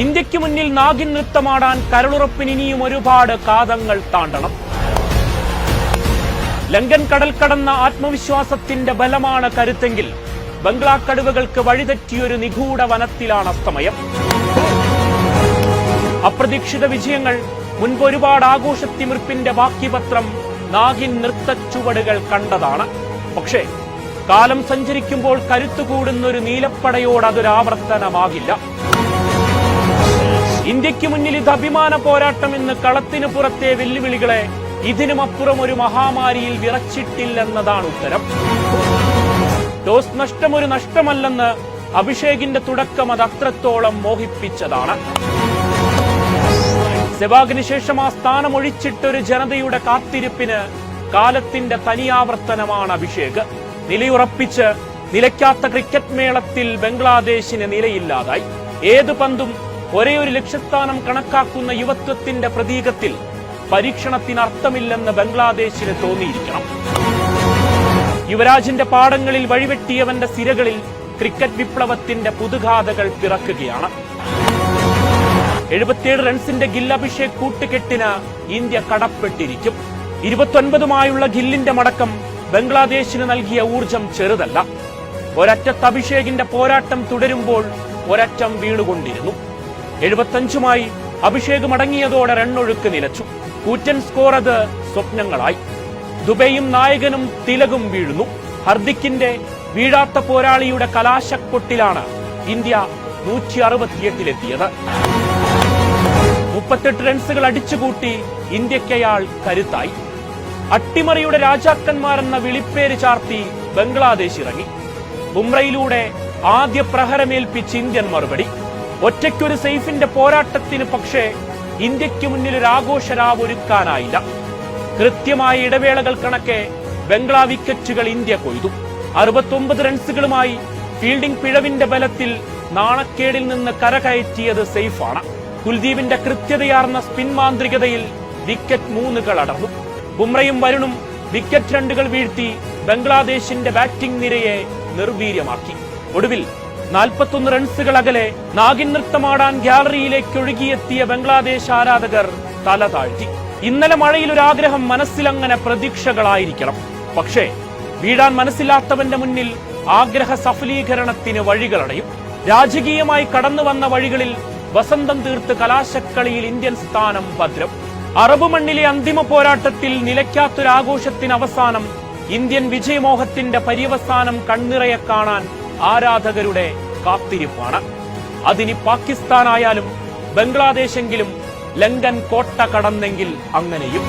ഇന്ത്യയ്ക്ക് മുന്നിൽ നാഗിൻ നൃത്തമാടാൻ കരളുറപ്പിന് ഇനിയും ഒരുപാട് കാതങ്ങൾ താണ്ടണം. ലങ്കൻ കടൽ കടന്ന ആത്മവിശ്വാസത്തിന്റെ ബലമാണ് കരുത്തെങ്കിൽ ബംഗ്ലാ കടുവകൾക്ക് വഴിതെറ്റിയൊരു നിഗൂഢ വനത്തിലാണ് അസ്തമയം. അപ്രതീക്ഷിത വിജയങ്ങൾ മുൻപ് ഒരുപാട് ആഘോഷത്തിമിർപ്പിന്റെ ബാക്കിപത്രം നാഗിൻ നൃത്തച്ചുവടുകൾ കണ്ടതാണ്. പക്ഷേ കാലം സഞ്ചരിക്കുമ്പോൾ കരുത്തുകൂടുന്നൊരു ഒരു നീലപ്പടയോട് അതൊരാവർത്തനമാകില്ല ഇന്ത്യയ്ക്ക് മുന്നിൽ ഇത് അഭിമാന പോരാട്ടം എന്ന് കളത്തിന് പുറത്തെ വെല്ലുവിളികളെ ഇതിനുമപ്പുറം ഒരു മഹാമാരിയിൽ വിറച്ചിട്ടില്ലെന്നതാണ് ഉത്തരം. ടോസ് നഷ്ടം ഒരു നഷ്ടമല്ലെന്ന് അഭിഷേകിന്റെ തുടക്കം അത് അത്രത്തോളം മോഹിപ്പിച്ചതാണ്. സെവാഗിന് ശേഷം ആ സ്ഥാനം ഒഴിച്ചിട്ടൊരു ജനതയുടെ കാത്തിരിപ്പിന് കാലത്തിന്റെ തനിയാവർത്തനമാണ് അഭിഷേക്. നിലയുറപ്പിച്ച് നിലയ്ക്കാത്ത ക്രിക്കറ്റ് മേളത്തിൽ ബംഗ്ലാദേശിന് നിലയില്ലാതായി. ഏത് പന്തും ഒരേ ഒരു ലക്ഷ്യസ്ഥാനം കണക്കാക്കുന്ന യുവത്വത്തിന്റെ പ്രതീകത്തിൽ പരീക്ഷണത്തിന് അർത്ഥമില്ലെന്ന് ബംഗ്ലാദേശിന് തോന്നിയിരിക്കണം. യുവരാജിന്റെ പാടങ്ങളിൽ വഴിവെട്ടിയവന്റെ സിരകളിൽ ക്രിക്കറ്റ് വിപ്ലവത്തിന്റെ പുതുഗാഥകൾ പിറക്കുകയാണ്. എഴുപത്തിയേഴ് റൺസിന്റെ ഗിൽ അഭിഷേക് കൂട്ടുകെട്ടിന് ഇന്ത്യ കടപ്പെട്ടിരിക്കും. ഇരുപത്തൊൻപതുമായുള്ള ഗില്ലിന്റെ മടക്കം ബംഗ്ലാദേശിന് നൽകിയ ഊർജം ചെറുതല്ല. ഒരറ്റത്ത് അഭിഷേകിന്റെ പോരാട്ടം തുടരുമ്പോൾ ഒരറ്റം വീണുകൊണ്ടിരുന്നു. എഴുപത്തഞ്ചുമായി അഭിഷേക് മടങ്ങിയതോടെ റണ്ണൊഴുക്ക് നിലച്ചു. കൂറ്റൻ സ്കോർ അത് സ്വപ്നങ്ങളായി. ദുബൈയും നായകനും തിലകും വീഴുന്നു. ഹർദിക്കിന്റെ വീഴാത്ത പോരാളിയുടെ കലാശക്കൊട്ടിലാണ് ഇന്ത്യ നൂറ്റി അറുപത്തിയെട്ടിലെത്തിയത് മുപ്പത്തെട്ട് റൺസുകൾ അടിച്ചുകൂട്ടി ഇന്ത്യക്കയാൾ കരുത്തായി. അട്ടിമറിയുടെ രാജാക്കന്മാരെന്ന വിളിപ്പേര് ചാർത്തി ബംഗ്ലാദേശ് ഇറങ്ങി. ബുംറയിലൂടെ ആദ്യ പ്രഹരമേൽപ്പിച്ച് ഇന്ത്യൻ മറുപടി. ഒറ്റയ്ക്കൊരു സെയ്ഫിന്റെ പോരാട്ടത്തിന് പക്ഷേ ഇന്ത്യയ്ക്ക് മുന്നിൽ ഒരു ആഘോഷരാവ് ഒരുക്കാനായില്ല കൃത്യമായ ഇടവേളകൾ കണക്കെ ബംഗ്ലാ വിക്കറ്റുകൾ ഇന്ത്യ കൊയ്തു. അറുപത്തൊമ്പത് റൺസുകളുമായി ഫീൽഡിംഗ് പിഴവിന്റെ ബലത്തിൽ നാണക്കേടിൽ നിന്ന് കരകയറ്റിയത് സെയ്ഫാണ് കുൽദീപിന്റെ കൃത്യതയാർന്ന സ്പിൻ മാന്ത്രികതയിൽ വിക്കറ്റ് മൂന്നുകൾ അടർന്നു. ബുംറയും വരുണും വിക്കറ്റ് രണ്ടുകൾ വീഴ്ത്തി ബംഗ്ലാദേശിന്റെ ബാറ്റിംഗ് നിരയെ നിർവീര്യമാക്കി. ഒടുവിൽ നാൽപ്പത്തൊന്ന് റൺസുകൾ അകലെ നാഗിൻ നൃത്തമാടാൻ ഗ്യാലറിയിലേക്ക് ഒഴുകിയെത്തിയ ബംഗ്ലാദേശ് ആരാധകർ തല താഴ്ത്തി. ഇന്നലെ മഴയിൽ ഒരു ആഗ്രഹം മനസ്സിലങ്ങനെ പ്രതീക്ഷകളായിരിക്കണം. പക്ഷേ വീഴാൻ മനസ്സില്ലാത്തവന്റെ മുന്നിൽ ആഗ്രഹ സഫലീകരണത്തിന് വഴികളടയും രാജകീയമായി കടന്നു വന്ന വഴികളിൽ വസന്തം തീർത്ത് കലാശക്കളിയിൽ ഇന്ത്യൻ സ്ഥാനം ഭദ്രം. അറബ് മണ്ണിലെ അന്തിമ പോരാട്ടത്തിൽ നിലയ്ക്കാത്തൊരാഘോഷത്തിന് അവസാനം ഇന്ത്യൻ വിജയമോഹത്തിന്റെ പര്യവസാനം കണ്ണിറയെ കാണാൻ ആരാധകരുടെ കാത്തിരിപ്പാണ്. അതിനി പാകിസ്ഥാനായാലും ബംഗ്ലാദേശെങ്കിലും ലങ്കൻ കോട്ട കടന്നെങ്കിൽ അങ്ങനെയും.